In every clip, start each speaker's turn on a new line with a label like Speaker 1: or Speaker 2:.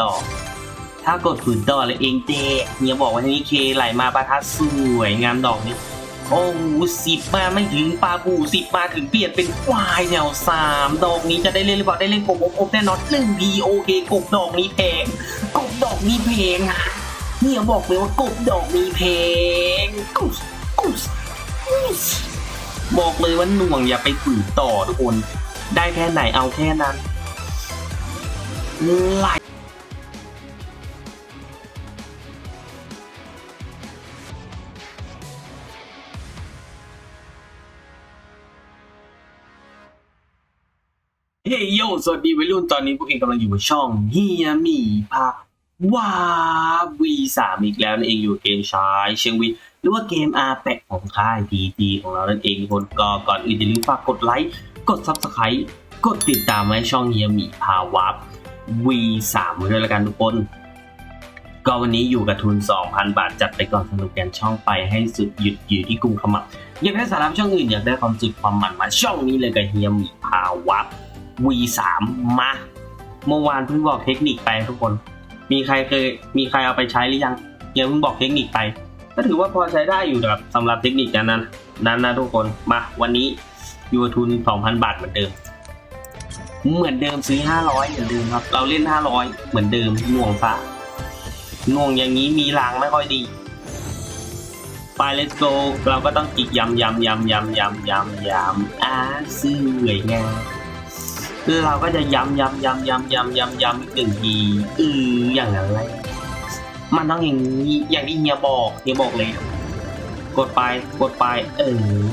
Speaker 1: ต่อ ถ้ากดฝืนต่อเลยเองเจเฮียบอกว่าทีนี้เคไหลมาประทัดสวยงามดอกนี้โอ้สิบมาไม่ถึงปลาบูสิบมาถึงเปลี่ยนเป็นควายแนวสามดอกนี้จะได้เล่นหรือเปล่าได้เล่นกบอบแน่นอนหนึ่งดีโอเคกบดอกนี้แพงกบดอกนี้แพงนะเฮียบอกเลยว่ากบดอกนี้แพงกุสกุสกุสบอกเลยว่าหน่วงอย่าไปฝืนต่อทุกคน ได้แค่ไหนเอาแค่นั้นไหล เฮ้ยโยสวัสดีวัยรุ่นตอนนี้พวกเองกำลังอยู่กับช่องเฮียมีพาว้าวีสามอีกแล้วนั่นเองอยู่เกมชายเชียงวีหรือว่าเกมอาแปะของค่ายทีทีของเรานั่นเองคนก็ก่อนอื่นอย่าลืมฝากกดไลค์กดซับสไครต์กดติดตามไว้ช่องเฮียมีพาวับวีสามด้วยละกันทุกคน ก็วันนี้อยู่กับทุน 2,000 บาทจัดไปก่อนสนุกกันช่องไปให้สุดหยุดอยู่ที่กรุงขมับอยากได้สาระช่องอื่นอยากได้ความสุขความมันมาช่องนี้เลยกับเฮียมีพาวับ V3 มาเมื่อวานเพิ่งบอกเทคนิคไปทุกคน มีใครเคยมีใครเอาไปใช้หรือยังยังเพิ่งบอกเทคนิคไป ก็ถือว่าพอใช้ได้อยู่นะครับสำหรับเทคนิคนั้นนะนั้นนะทุกคนมาวันนี้อยู่ทุน2,000 บาทเหมือนเดิม เหมือนเดิมซื้อ 500เหมือนเดิมครับ เราเล่น 500 เหมือนเดิมหน่วงฝากหน่วงอย่างนี้มีรางไม่ค่อยดีไป let's go เราก็ต้องจิกยำยำยำยำยำยำยำอ่าซื้อเหวยงาม เราก็จะย้ำย้ำย้ำย้ำย้ำย้ำย้ำอีกหนึ่งทีอืออย่างนั้นเลยมันต้องอย่างนี้อย่างที่เฮียบอกเฮียบอกเลย กดไปกดไป เออ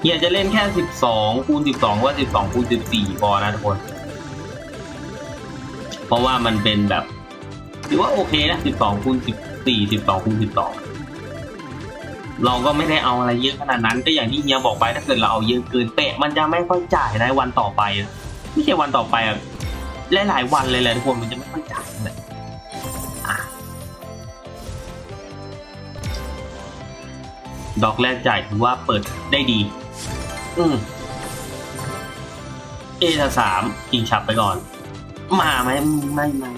Speaker 1: เฮียจะเล่นแค่สิบสองคูณสิบสองว่าสิบสองคูณสิบสี่พอนะทุกคน เพราะว่ามันเป็นแบบถือว่าโอเคนะสิบสองคูณสิบสี่สิบสองคูณสิบสองเราก็ไม่ได้เอาอะไรเยอะขนาดนั้นก็อย่างที่เฮียบอกไปถ้าเกิดเราเอาเยอะเกินเปะมันจะไม่ค่อยจ่ายในวันต่อไป ไม่ใช่วันต่อไปอะหลายๆวันเลยแหละทุกคนมันจะไม่ค่อยจ่ายเลยดอกแรกจ่ายถือว่าเปิดได้ดี อืมเอทสามกิงฉับไปก่อน มาไหมไม่ไม่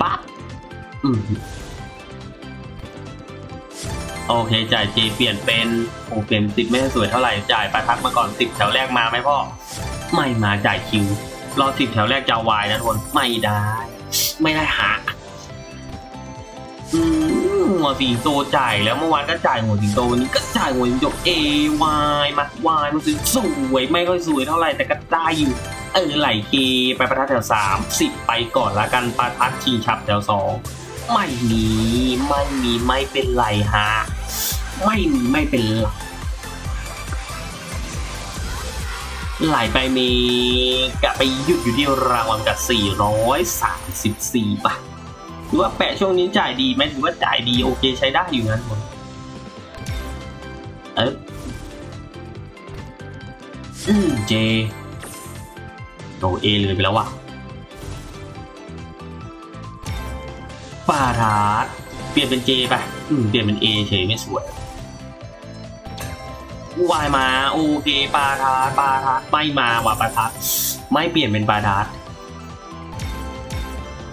Speaker 1: ปั๊บอืมโอเค จ่ายเจเปลี่ยนเป็นโอเปลี่ยนสิบไม่สวยเท่าไหร่ จ่ายประทัดมาก่อนสิบแถวแรกมาไหมพ่อ ไม่มาจ่ายคิว รอสิบแถวแรกจะวายนะทุกคนไม่ได้ ไม่ได้หาอืมหัวสิงโตจ่ายแล้วเมื่อวานก็จ่ายหัวสิงโตวันนี้ก็จ่ายหัวสิงโตเอวายมาวายมันสวยไม่ค่อยสวยเท่าไหร่แต่ก็ได้อยู่เออไหลเคไปประทัดแถวสามสิบไปก่อนละกันประทัดชิงฉับแถวสองไม่มีไม่มีไม่เป็นไรฮะ ไม่มีไม่เป็นไร ไหลไปเมกะไปหยุดอยู่ที่รางวัลกับ 434ป่ะหรือว่าแปะช่วงนี้จ่ายดีไหมถือว่าจ่ายดีโอเคใช้ได้อยู่นะทุกคนเอออืมเจโอเอเลยไปแล้วว่ะปาทาร์ดเปลี่ยนเป็นเจไปอืมเปลี่ยนเป็นเอเฉยไม่สวย วายมาโอเคปลาทาร์ปาทาร์ไม่มาว่ะปลาทาร์ไม่เปลี่ยนเป็นปลาทาร์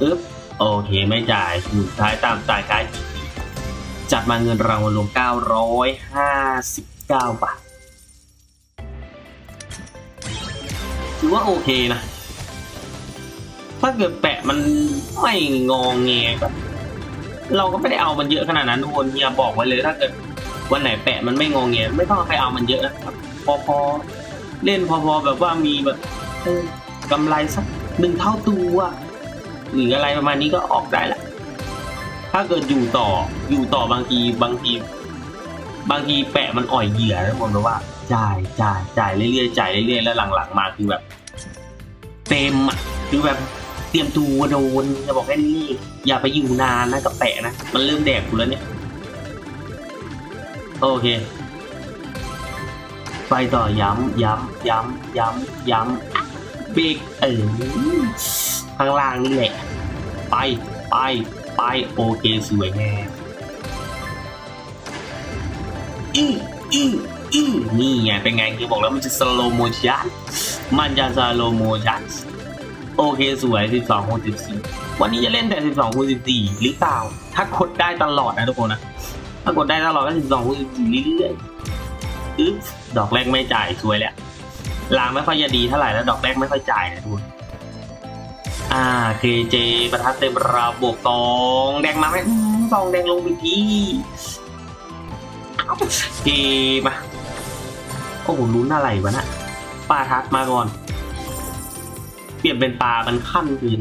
Speaker 1: อึ๊บโอเคไม่จ่ายสุดท้ายตามจ่ายกายจัดมาเงินรางวัลรวม 959 บาทถือว่าโอเคนะ ถ้าเกิดแปะมันไม่งองแงก็เราก็ไม่ได้เอามันเยอะขนาดนั้นทุกคนเฮียบอกไว้เลยถ้าเกิด วันไหนแปะมันไม่งองเงี้ยไม่ต้องไปเอามันเยอะนะครับพอพอเล่นพอพอแบบว่ามีแบบเออกำไรสักหนึ่งเท่าตัวหรืออะไรประมาณนี้ก็ออกได้ละถ้าเกิดอยู่ต่ออยู่ต่อบางทีบางที บางทีแปะมันอ่อยเหยื่อแล้วผมแบบว่าจ่ายจ่ายจ่ายเรื่อยๆจ่ายเรื่อยๆแล้วหลังๆมาคือแบบ เต็มอะคือแบบเตรียมตัวโดนจะบอกแค่นี้อย่าไปอยู่นานนะกับแปะนะมันเริ่มแดกกูแล้วเนี่ย โอเค ไปต่อย้ำย้ำย้ำย้ำย้ำเบรกเออข้างล่างนี่แหละ ไปไปไปโอเคสวยแน่อีอีอีนี่ไงเป็นไงคือบอกแล้วมันจะสโลโมชันมันจะสโลโมชันโอเคสวย 12คูณ14 วันนี้จะเล่นแต่ 12คูณ14 หรือเปล่า ถ้ากดได้ตลอดนะทุกคนนะ ถ้ากดได้ตลอดก็12คูณ14เรื่อยๆอึ๊บดอกแรกไม่จ่ายสวยแล้วลางไม่ค่อยจะดีเท่าไหร่แล้วดอกแรกไม่ค่อยจ่ายนะทุกคนอ่า KJ ประทัดเต็มระบบตองแดงมาไหมตองแดงลงไปที่เกมาโอ้โหลุ้นอะไรวะนะปลาทัดมาก่อน เปลี่ยนเป็นปลามันขั้นคืน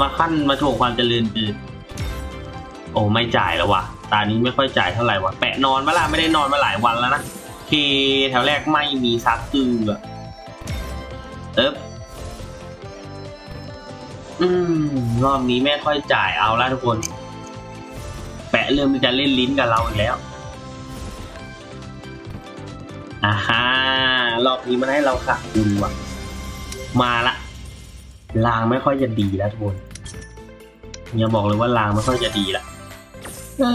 Speaker 1: มาขั้นมาโชว์ความเจริญคืน โอ้ไม่จ่ายแล้ววะตานี้ไม่ค่อยจ่ายเท่าไหร่วะแปะนอนมาละไม่ได้นอนมาหลายวันแล้วนะเคแถวแรกไม่มีซักคืออะเอ๊บอืมรอบนี้ไม่ค่อยจ่ายเอาละทุกคน แปะเริ่มจะเล่นลิ้นกับเราอีกแล้วอ่าฮารอบนี้มันให้เราขัดดุนว่ะ มาละลางไม่ค่อยจะดีแล้วทุกคนอย่าบอกเลยว่าลางไม่ค่อยจะดีละ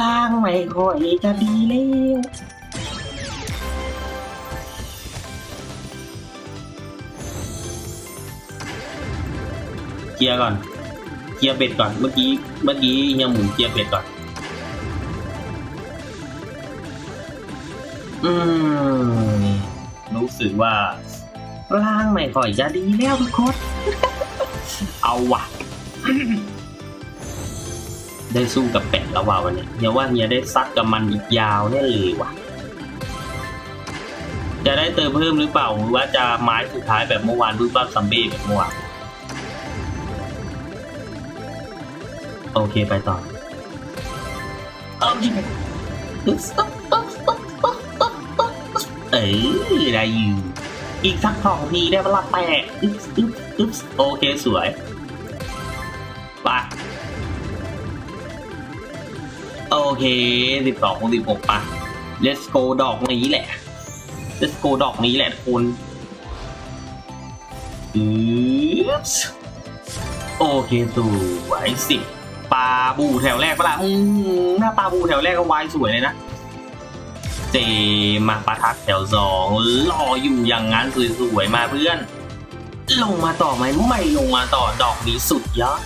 Speaker 1: ลางไม่ค่อยจะดีแล้วเกียร์ก่อน เกียร์เบ็ดก่อน เมื่อกี้ เมื่อกี้เฮียหมุนเกียร์เบ็ดก่อน อืม รู้สึกว่าร่างไม่ค่อยจะดีแล้วทุกคน เอาว่ะ ได้สู้กับเป็ดแล้วว่ะวันนี้เฮียว่าเฮียได้ซัดกับมันอีกยาวแน่เลยว่ะ จะได้เติมเพิ่มหรือเปล่าหรือว่าจะไม้สุดท้ายแบบเมื่อวานรูปบ้าซัมเบ้แบบเมื่อวานโอเคไปต่อเอาจริเออได้อยู่อีกสักสองทีได้เวลาแปะอึ๊บอึ๊บอึ๊บโอเคสวยไป โอเคสิบสองคูณสิบหกปะ let's go ดอกนี้แหละ let's go ดอกนี้แหละทุกคนโอเคสวยสิบปลาบูแถวแรกปะล่ะอืมหน้าปลาบูแถวแรกก็วายสวยเลยนะ เจมาปะทัดแถวสองรออยู่อย่างนั้นสวยๆมาเพื่อน ลงมาต่อไหมไม่ลงมาต่อดอกนี้สุดยอด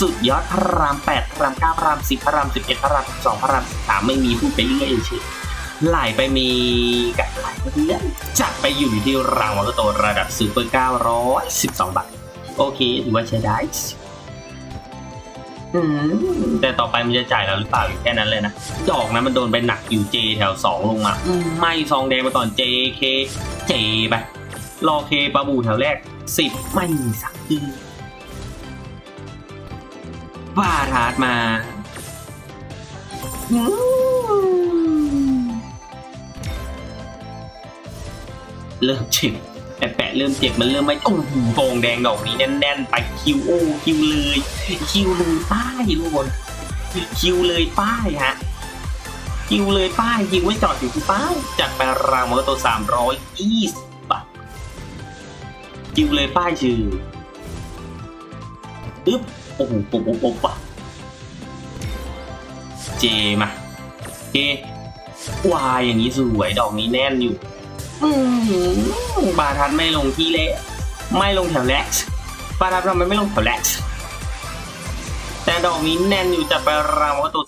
Speaker 1: สุดยอดพระรามแปดพระรามเก้าพระรามสิบพระรามสิบเอ็ดพระรามสิบสองพระรามสิบสามไม่มีพูดไปเรื่อยเฉยไหลไปมีกับไหลไปเรื่อยจัดไปอยู่ที่รางวัลโตระดับซูเปอร์เก้าร้อยสิบสองบาทโอเคถือว่าใช้ได้แต่ต่อไปมันจะจ่ายเราหรือเปล่าอยู่แค่นั้นเลยนะดอกนะมันโดนไปหนักอยู่เจแถวสองลงมา ไม่ซองแดงไปก่อนเจเคเจไป รอเคปาบูแถวแรกสิบไม่มีสักทีว่าทาดมาเริ่มเจ็บแปะเริ่มเจ็บมันเริ่มไม่โอ้โหฟองแดงดอกนี้แน่นๆ ไปคิวโอคิวเลยคิวเลยป้ายทุกคนคิวเลยป้ายฮะคิวเลยป้ายคิวไว้จอดอยู่ที่ป้ายจากไปรางมอเตอร์ตัวสามร้อยยี่สิบ บาทคิวเลยป้ายชื่ออึ๊บโอ้โหปุ๊บปุ๊บปุ๊บปะเจมาเควายอย่างนี้สวยดอกนี้แน่นอยู่อบาทันไม่ลงที่เละไม่ลงแถวแรกบาทันทำไมไม่ลงแถวแรกแต่ดอกนี้แน่นอยู่จะไปราวัลตัว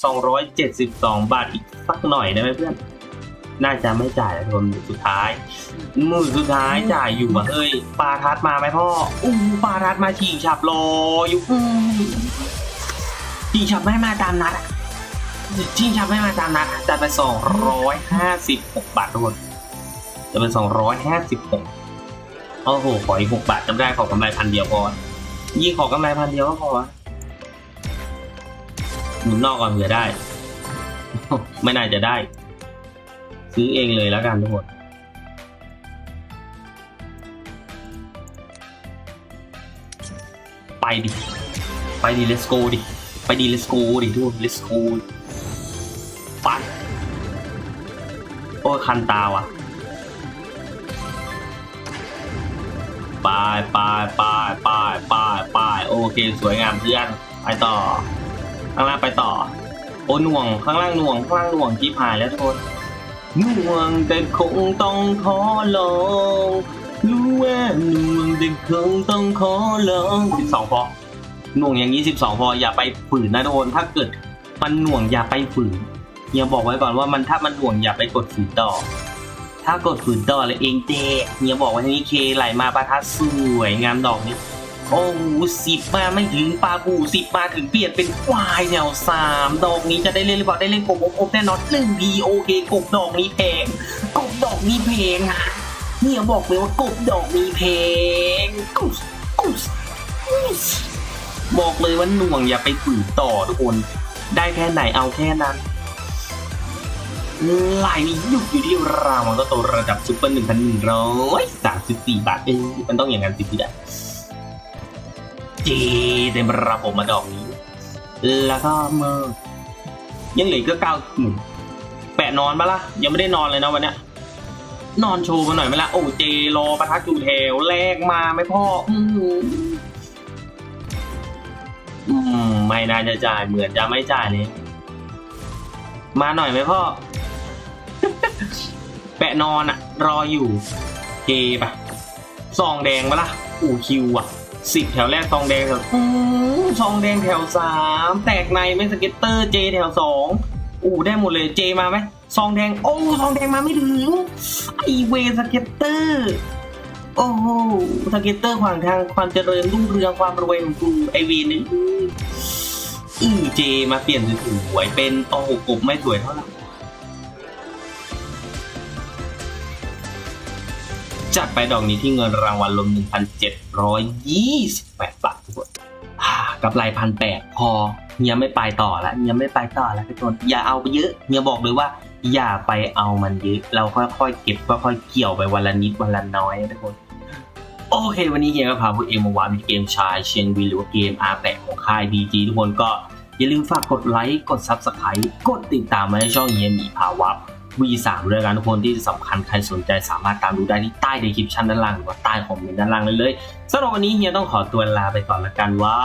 Speaker 1: 272 บาทอีกสักหน่อยได้ไหมเพื่อน น่าจะไม่จ่ายแล้วทนมือสุดท้ายมือสุดท้ายจ่ายอยู่อะเฮ้ยปลาทัดมาไหมพ่ออู้ปลาทัดมาฉีกฉับรออยู่อู้ฉีกฉับไม่มาตามนัดอะฉีกฉับไม่มาตามนัดอะจะไป256บาททุกคนจะเป็น256โอ้โหขออีก6บาทจำได้ขอกำไรพันเดียวพอยี่ขอกำไรพันเดียวก็พอหมุนนอกก่อนเผื่อได้ ไม่น่าจะได้ ซื้อเองเลยแล้วกันทุกคนไปดิ ไปดิ let's go ดิ ไปดิ let's go ดิทุกคน let's go ไปโอ้คันตาว่ะไปไปไปไปไปไปโอเคสวยงามเพื่อนไปต่อ ข้างล่างไปต่อ โอ้หน่วงข้างล่างหน่วงข้างล่างหน่วงที่พายแล้วทุกคน น่วงแต่คงต้องขอลองรู้ว่าหน่วงแต่คงต้องขอลองสิบสองพอหน่วงอย่างนี้สิบสองพออย่าไปฝืนนะโดนถ้าเกิดมันหน่วงอย่าไปฝืนเฮียบอกไว้ก่อนว่ามันถ้ามันหน่วงอย่าไปกดฝืนต่อ ถ้ากดฝืนต่อเลยเองเจเฮียบอกว่าทางนี้เคไหลมาประทัดสวยงามดอกนี้ โอ้สิบมาไม่ถึงปลาบูสิบมาถึงเปลี่ยนเป็นควายแนวสามดอกนี้จะได้เล่นหรือเปล่าได้เล่นกบอบแน่นอนหนึ่งพีโอเคกบดอกนี้แพงกบดอกนี้แพงอะเนี่ยบอกเลยว่ากบดอกนี้แพงกุสกุสกุสบอกเลยว่าหน่วงอย่าไปฝืนต่อทุกคน ได้แค่ไหนเอาแค่นั้นลายนี้หยุดอยู่ที่ราวมันก็โตระดับซุปเปอร์หนึ่งพันหนึ่งร้อยสามสิบสี่บาทเองมันต้องอย่างนั้นสิพี่ดา จเต็มระบบมาดอกนี้ แล้วก็เมื่อยังเหลือก็เก้าหมื่นแปะนอนปะล่ะ ยังไม่ได้นอนเลยนะวันเนี้ยนอนโชว์มาหน่อยไหมล่ะโอ้เจรอประทัดอยู่แถวแรกมาไหมพ่อ อืมไม่น่าจะจ่ายเหมือนจะไม่จ่ายเลยมาหน่อยไหมพ่อ แปะนอนอะรออยู่ เจปะซองแดงปะล่ะอูคิวอะ สิบแถวแรกซองแดงแถวอืมซองแดงแถวสามแตกในไม่สเก็ตเตอร์เจแถวสองอู้ได้หมดเลยเจมาไหมซองแดงโอ้ซองแดงมาไม่ถึงไอเวสเก็ตเตอร์โอ้โหสเก็ตเตอร์ขวางทางความเจริญรุ่งเรืองความรวยของกูไอเวนี่อือเจมาเปลี่ยนสวยเป็นโอ้โหกบไม่สวยเท่าไหร่ จัดไปดอกนี้ที่เงินรางวัลรวม1,728 บาททุกคนกับไรพันแปดพอเฮียไม่ไปต่อแล้วเฮียไม่ไปต่อแล้วทุกคนอย่าเอาไปเยอะเฮียบอกเลยว่า อย่าไปเอามันเยอะ เราค่อยๆเก็บค่อยๆเกี่ยวไปวันละนิดวันละน้อยทุกคนโอเค วันนี้เฮียก็พาพวกเองมมาวานเกมชายเชียงวีหรือว่าเกมอาแปะของค่ายดีจีทุกคนก็อย่าลืมฝากกดไลค์กด Subscribe กดติดตามมาในช่องเฮียมีภาวะ V3 ด้วยกันทุกคนที่สำคัญใครสนใจสามารถตามดูได้ที่ใต้ดีคลิปชั้นด้านล่างหรือว่าใต้คอมเมนต์ด้านล่างเลยเลยสำหรับวันนี้เฮียต้องขอตัวลาไปก่อนละกันไว้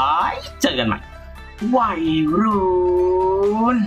Speaker 1: เจอกันใหม่วัยรุ่น